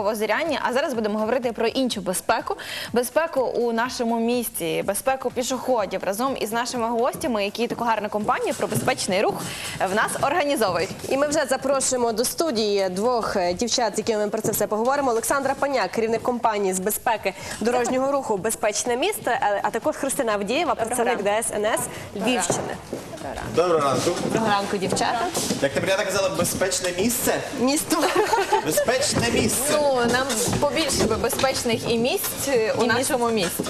Озеряння, а зараз будемо говорити про іншу безпеку. Безпеку у нашому місті, безпеку пішоходів разом із нашими гостями, які таку гарну компанію про безпечний рух в нас організовують. І ми вже запрошуємо до студії двох е, дівчат, з якими ми про це все поговоримо. Олександра Паняк, керівник компанії з безпеки дорожнього руху Безпечне місто, е, а також Христина Авдієва, представник ДСНС Львівщини. Доброго ранку. Доброго ранку, дівчата. Як Тетяна казала, безпечне місце? Місто Безпечне місце. Ну нам побільше би безпечних і місць е, у нашому місті.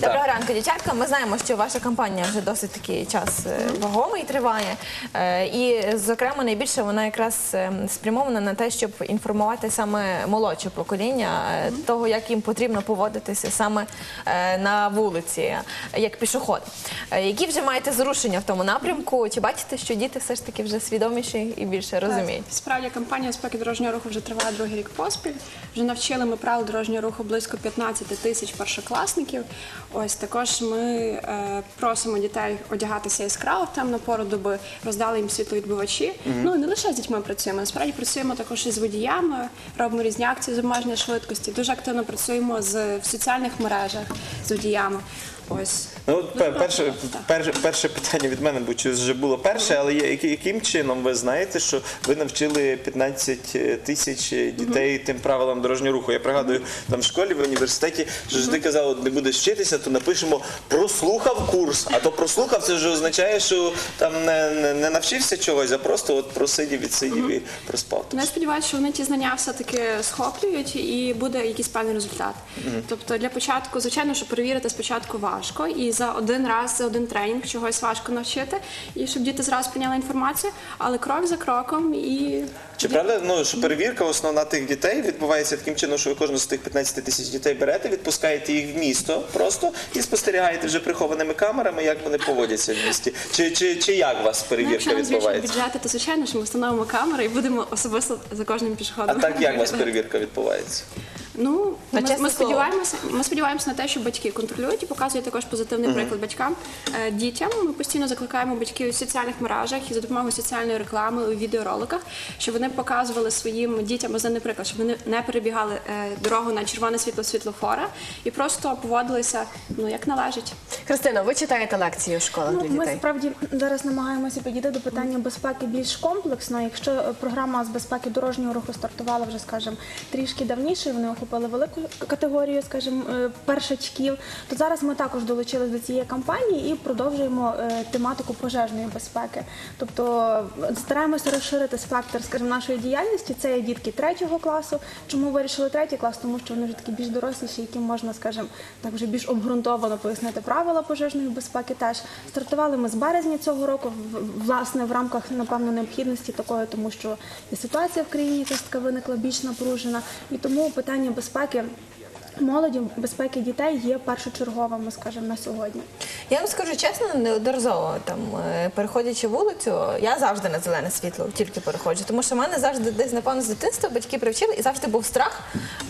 Доброго ранку, дівчатка. Ми знаємо, що ваша кампанія вже досить такий час е, вагомий триває. Е, І, зокрема, найбільше вона якраз е, спрямована на те, щоб інформувати саме молодше покоління е, того, як їм потрібно поводитися саме е, на вулиці, е, як пішоход. Е, Які вже маєте зрушення в тому напрямку? Чи бачите, що діти все ж таки вже свідоміші і більше розуміють? Справді кампанія безпеки дорожнього руху вже триває другий рік поспіль. Вже навчили ми правил дорожнього руху близько 15 тисяч першокласників. Ось також ми е, просимо дітей одягатися яскраво в темну пору доби, роздали їм світловідбивачі. Ну і не лише з дітьми працюємо. Насправді працюємо також із водіями, робимо різні акції з обмеження швидкості. Дуже активно працюємо з в соціальних мережах з водіями. Ось Ну, от пе- перше, перше, перше питання від мене, бо чи вже було перше, але яким чином ви знаєте, що ви навчили 15 тисяч дітей тим правилам дорожнього руху? Я пригадую, там в школі, в університеті, що завжди казали, от не будеш вчитися, то напишемо прослухав курс. А то прослухав, це вже означає, що там не, не, не навчився чогось, а просто от просидів, відсидів і проспав. Ну, я сподіваюся, що вони ті знання все-таки схоплюють і буде якийсь певний результат. Тобто для початку, звичайно, що перевірити спочатку важко, і за один раз, за один тренінг чогось важко навчити, і щоб діти зразу прийняли інформацію, але крок за кроком і Чи правда, ну що перевірка основна тих дітей відбувається таким чином, що ви кожного з тих 15 тисяч дітей берете, відпускаєте їх в місто просто і спостерігаєте вже прихованими камерами, як вони поводяться в місті? Чи, чи, чи як у вас Ну, перевірка якщо відбувається? бюджети, то звичайно, що ми встановимо камери і будемо особисто за кожним А так як у вас перевірка відбувається? Ну, ми, ми сподіваємося, ми сподіваємося на те, що батьки контролюють і показують також позитивний приклад батькам. Е, Дітям ми постійно закликаємо батьків у соціальних мережах і за допомогою соціальної реклами у відеороликах, щоб вони показували своїм дітям основний приклад, щоб вони не перебігали е, дорогу на червоне світло світлофора і просто поводилися ну як належить. Христина, ви читаєте лекції у школах Ну, для ми справді зараз намагаємося підійти до питання безпеки більш комплексно. Якщо е, програма з безпеки дорожнього руху стартувала вже, скажімо, трішки давніше, вони охопили велику категорію, скажімо, е, першачків, то зараз ми також долучились до цієї кампанії і продовжуємо е, тематику пожежної безпеки. Тобто е, стараємося розширити спектр, скажімо, нашої діяльності. Це є дітки третього класу. Чому вирішили третій клас? Тому що вони вже такі більш доросліші, яким можна, скажімо, так вже більш обґрунтовано пояснити правила пожежної безпеки. Теж стартували ми з березня цього року, власне, в рамках напевно необхідності такої, тому що і ситуація в країні якась така виникла більш напружена, і тому питання безпеки. Молоді, безпеки дітей є першочерговими, скажімо, на сьогодні. Я вам скажу чесно, неодноразово там е, переходячи вулицю, я завжди на зелене світло тільки переходжу, тому що в мене завжди десь напевно з дитинства батьки привчили, і завжди був страх,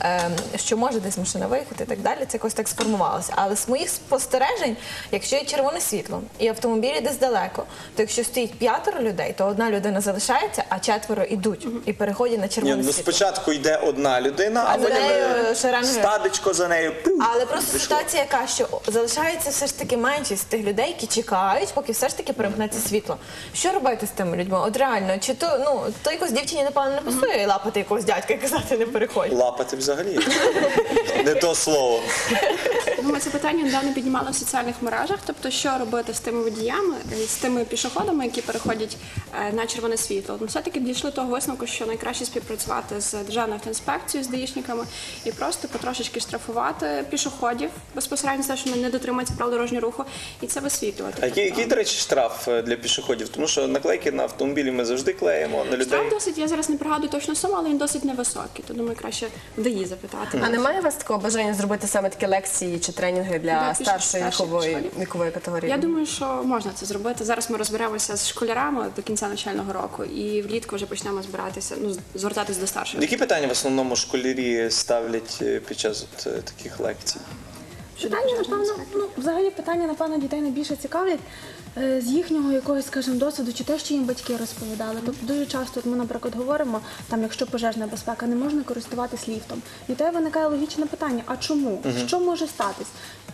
е, що може десь машина виїхати і так далі. Це якось так сформувалося. Але з моїх спостережень, якщо є червоне світло і автомобілі десь далеко, то якщо стоїть п'ятеро людей, то одна людина залишається, а четверо йдуть і переходять на Ні, червоне ну світло. спочатку йде одна людина, а, А потім нею е, за нею. Але просто пішло. ситуація яка, що залишається все ж таки меншість тих людей, які чекають, поки все ж таки перемкнеться світло. Що робити з тими людьми? От реально, чи то ну то якось дівчині напевно не пасує лапати якогось дядька і казати не переходь. Лапати взагалі. Не то слово. Ну, Ми це питання недавно піднімали в соціальних мережах. Тобто, що робити з тими водіями, е, з тими пішоходами, які переходять е, на червоне світло. Ну, все-таки дійшли до того висновку, що найкраще співпрацювати з державною автоінспекцією, з даїшниками і просто потрошечки штрафувати пішоходів безпосередньо за те, що вони не дотримуються правил дорожнього руху, і це висвітлювати. А який, який, до речі, штраф е, для пішоходів? Тому що наклейки на автомобілі ми завжди клеїмо на людей. Штраф досить, я зараз не пригадую точно суму, але він досить невисокий. То думаю, краще в ДАІ запитати. А немає у вас такого бажання зробити саме такі лекції чи тренінги для да, старшої вікової вікової категорії? Я думаю, що можна це зробити. Зараз ми розберемося з школярами до кінця навчального року, і влітку вже почнемо збиратися, ну звертатись до старших. Які питання в основному школярі ставлять е, під час от, е, таких лекцій? Питання, напевно, ну взагалі питання, напевно, дітей найбільше цікавлять. Е, З їхнього якогось, скажімо, досвіду, чи те, що їм батьки розповідали. Тобто дуже часто от ми, наприклад, говоримо, там, якщо пожежна безпека, не можна користуватись ліфтом. І у виникає логічне питання: а чому? Що може статись?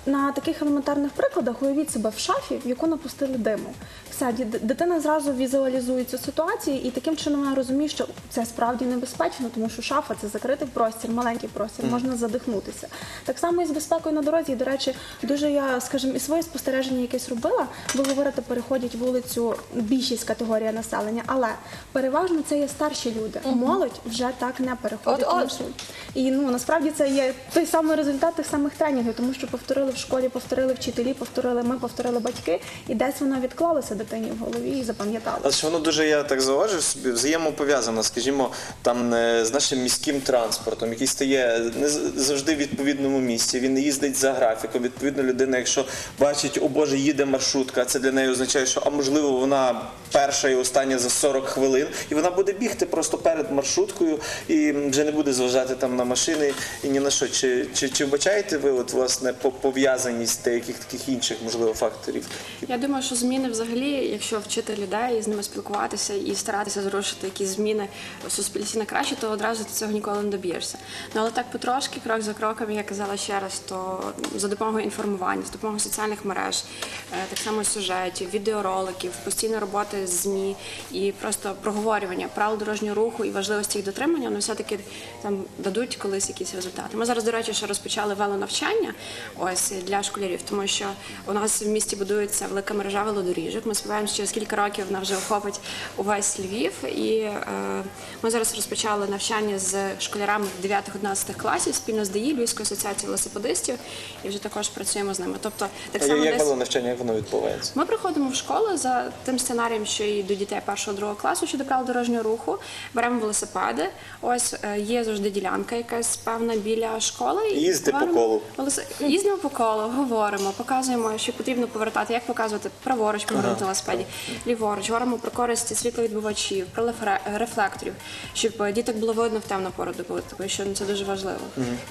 На таких елементарних прикладах уявіть себе в шафі, в яку напустили диму. Все, дитина зразу візуалізує цю ситуацію, і таким чином вона розуміє, що це справді небезпечно, тому що шафа це закритий простір, маленький простір, можна задихнутися. Так само і з безпекою на дорозі. І, до речі, дуже я, скажімо, і своє спостереження якесь робила. Ви говорите, переходять вулицю більшість категорія населення, але переважно це є старші люди. Молодь вже так не переходить. І ну насправді це є той самий результат тих самих тренінгів, тому що повторили в школі, повторили вчителі, повторили ми, повторили батьки, і десь воно відклалося дитині в голові і запам'яталося. Але воно дуже, я так зауважив собі, взаємопов'язано, скажімо, там е, з нашим міським транспортом, який стає не завжди в відповідному місці. Він їздить за графіком. Відповідно, людина, якщо бачить, о Боже, їде маршрутка, це для неї означає, що а можливо вона перша і остання за 40 хвилин, і вона буде бігти просто перед маршруткою і вже не буде зважати там на машини і ні на що. Чи, чи, чи вбачаєте ви от власне по- пов'язаність деяких таких інших можливо факторів? Я думаю, що зміни взагалі, якщо вчити людей з ними спілкуватися і старатися зрушити якісь зміни в суспільстві на краще, то одразу ти цього ніколи не доб'єшся. Ну але так потрошки, крок за кроком, я казала ще раз, то за допомогою інформування, за допомогою соціальних мереж, е, так само сюжетів, відеороликів, постійної роботи з ЗМІ і просто проговорювання правил дорожнього руху і важливості їх дотримання, вони все-таки там дадуть колись якісь результати. Ми зараз, до речі, ще розпочали велонавчання ось для школярів, тому що у нас в місті будується велика мережа велодоріжок. Ми сподіваємося, що через кілька років вона вже охопить увесь Львів. І е, ми зараз розпочали навчання з школярами 9-11 класів спільно з ДІ, Львівською асоціацією велосипедистів, і вже також працюємо з ними. Тобто, так само як десь... воно навчання, як воно відбувається? Ми приходимо в школу за тим сценарієм, що і до дітей першого другого класу щодо правил дорожнього руху. Беремо велосипеди. Ось е, є завжди ділянка, якась певна біля школи. і Їздите по колу. Їздимо по колу, говоримо, показуємо, що потрібно повертати, як показувати праворуч повернути велосипеді, ліворуч, говоримо про користь світловідбивачів, про рефлекторів, щоб е, діток було видно в темну пору доби, тому що ну, це дуже важливо.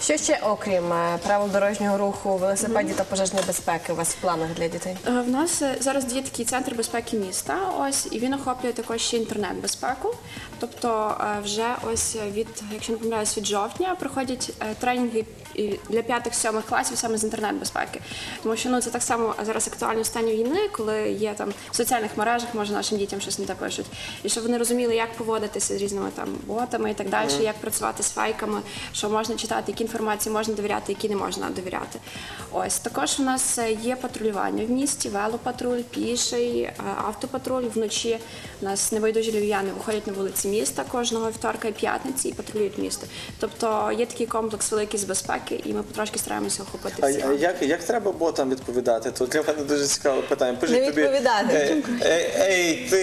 Що ще окрім е, правил дорожнього руху, велосипедів та пожежної безпеки у вас в планах для дітей? Е, В нас зараз діє такий центр безпеки міста. Ось і він охоплює також ще інтернет-безпеку. Тобто, вже ось від, якщо не помиляюсь, від жовтня проходять тренінги і для п'ятих-сьомих класів саме з інтернет-безпеки. Тому що ну це так само зараз актуально в стані війни, коли є там в соціальних мережах, може нашим дітям щось не те пишуть, і щоб вони розуміли, як поводитися з різними там ботами і так далі, як працювати з фейками, що можна читати, які інформації можна довіряти, які не можна довіряти. Ось також у нас е, є патрулювання в місті, велопатруль, піший, е, автопатруль. Вночі у нас небайдужі львів'яни виходять на вулиці міста кожного вівторка і п'ятниці і патрулюють місто. Тобто є такий комплекс великий з безпеки, і ми потрошки стараємося охопити А, всі. а як, як треба ботам відповідати? Тут для мене дуже цікаве питання. Пишуть Не тобі, відповідати. «Ей, ей, ей, ти,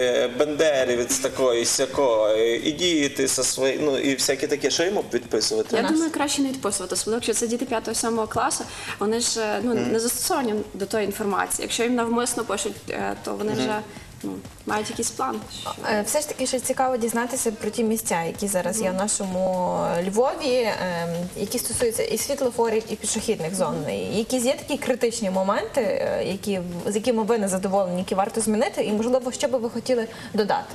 е, бендерівець такої сякої, іди ти со своєю, ну і всяке таке, що йому відписувати? Я думаю, краще не відписувати, особливо якщо це діти 5-7 класу, вони ж е, ну, не застосовані до тої інформації. Якщо їм навмисно пишуть, е, то вони вже ну, мають якийсь план. Е, Все ж таки ще цікаво дізнатися про ті місця, які зараз є в нашому Львові, ем, які стосуються і світлофорів, і пішохідних зон. Якісь є такі критичні моменти, е, які з якими ви не задоволені, які варто змінити, і можливо, що би ви хотіли додати?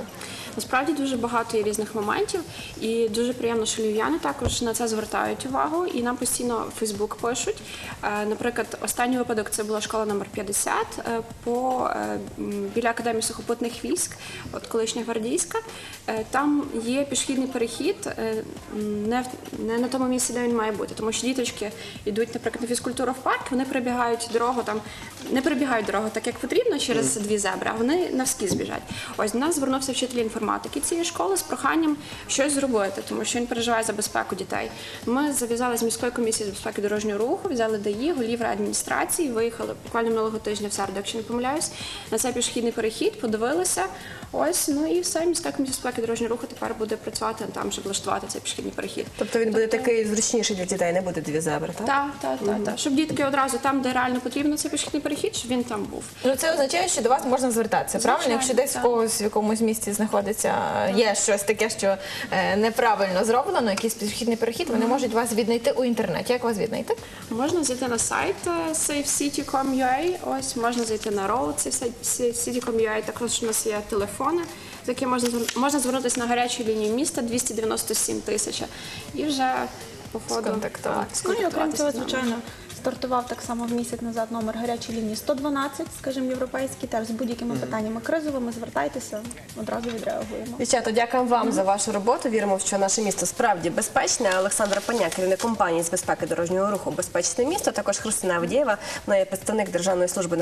Насправді дуже багато є різних моментів, і дуже приємно, що львів'яни також на це звертають увагу, і нам постійно в Фейсбук пишуть. Е, Наприклад, останній випадок це була школа номер 50 е, по е, біля академії сухопутних військ, от колишня гвардійська. Там є пішохідний перехід не, не на тому місці, де він має бути, тому що діточки йдуть, наприклад, на фізкультуру в парк, вони перебігають дорогу там, не перебігають дорогу так, як потрібно через дві зебри, а вони навскіз біжать. Ось до нас звернувся вчитель інформатики цієї школи з проханням щось зробити, тому що він переживає за безпеку дітей. Ми зав'язали з міської комісії з безпеки дорожнього руху, взяли ДАІ, голів адміністрації, виїхали буквально минулого тижня в середу, якщо не помиляюсь, на цей пішохідний перехід, подивилися. Ось, ну і все, міська комісія з безпеки дорожнього руху тепер буде працювати там, щоб влаштувати цей пішохідний перехід. Тобто він буде такий зручніший для дітей, не буде дві зебри, так? Так, так, так, так. Щоб дітки одразу там, де реально потрібно цей пішохідний перехід, щоб він там був. Ну це означає, що до вас можна звертатися. Правильно, якщо десь в когось в якомусь місті знаходиться знаходиться, є щось таке, що е, неправильно зроблено, якийсь пішохідний перехід, вони можуть вас віднайти у інтернеті. Як вас віднайти? Можна зайти на сайт е, safecity.com.ua, ось можна зайти на road safecity.com.ua, також у нас є телефони, за які можна можна звернутися на гарячу лінію міста 297 тисяч і вже по ходу Сконтактуватися. так, Ну і окрім цього, звичайно, стартував так само в місяць назад номер гарячої лінії 112, скажімо, європейський, теж з будь-якими питаннями кризовими, звертайтеся, одразу відреагуємо. Дівчата, дякуємо вам за вашу роботу. Віримо, що наше місто справді безпечне. Олександра Паня, керівник компанії з безпеки дорожнього руху Безпечне місто. Також Христина Авдієва, вона є представник Державної служби